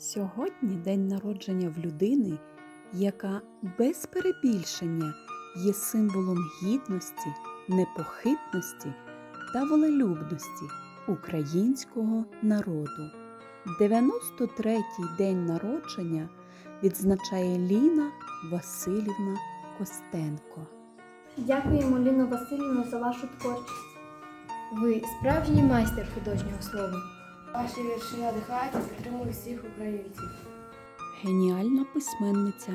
Сьогодні день народження в людини, яка без перебільшення є символом гідності, непохитності та волелюбності українського народу. 93-й день народження відзначає Ліна Васильівна Костенко. Дякуємо, Ліно Васильівно, за вашу творчість. Ви справжній майстер художнього слова. Ваші вірші надихають і підтримують всіх українців. Геніальна письменниця,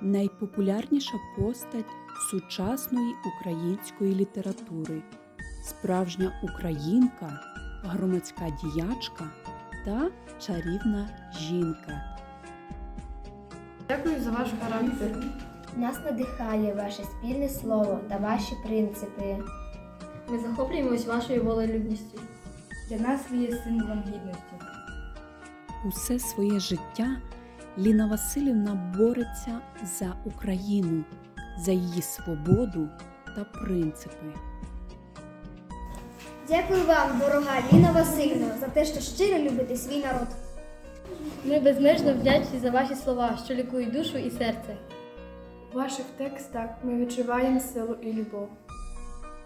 найпопулярніша постать сучасної української літератури, справжня українка, громадська діячка та чарівна жінка. Дякую за ваш характер. Нас надихає ваше спільне слово та ваші принципи. Ми захоплюємось вашою волелюбністю. Для нас є символом гідності. Усе своє життя Ліна Васильівна бореться за Україну, за її свободу та принципи. Дякую вам, дорога Ліна Васильівна, за те, що щиро любите свій народ. Ми безмежно вдячні за ваші слова, що лікують душу і серце. У ваших текстах ми відчуваємо силу і любов.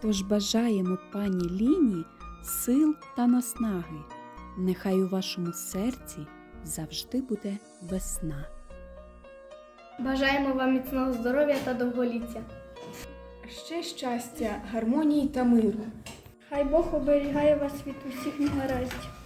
Тож бажаємо пані Ліні сил та наснаги. Нехай у вашому серці завжди буде весна. Бажаємо вам міцного здоров'я та довголіття. Ще щастя, гармонії та миру. Хай Бог оберігає вас від усіх негараздів.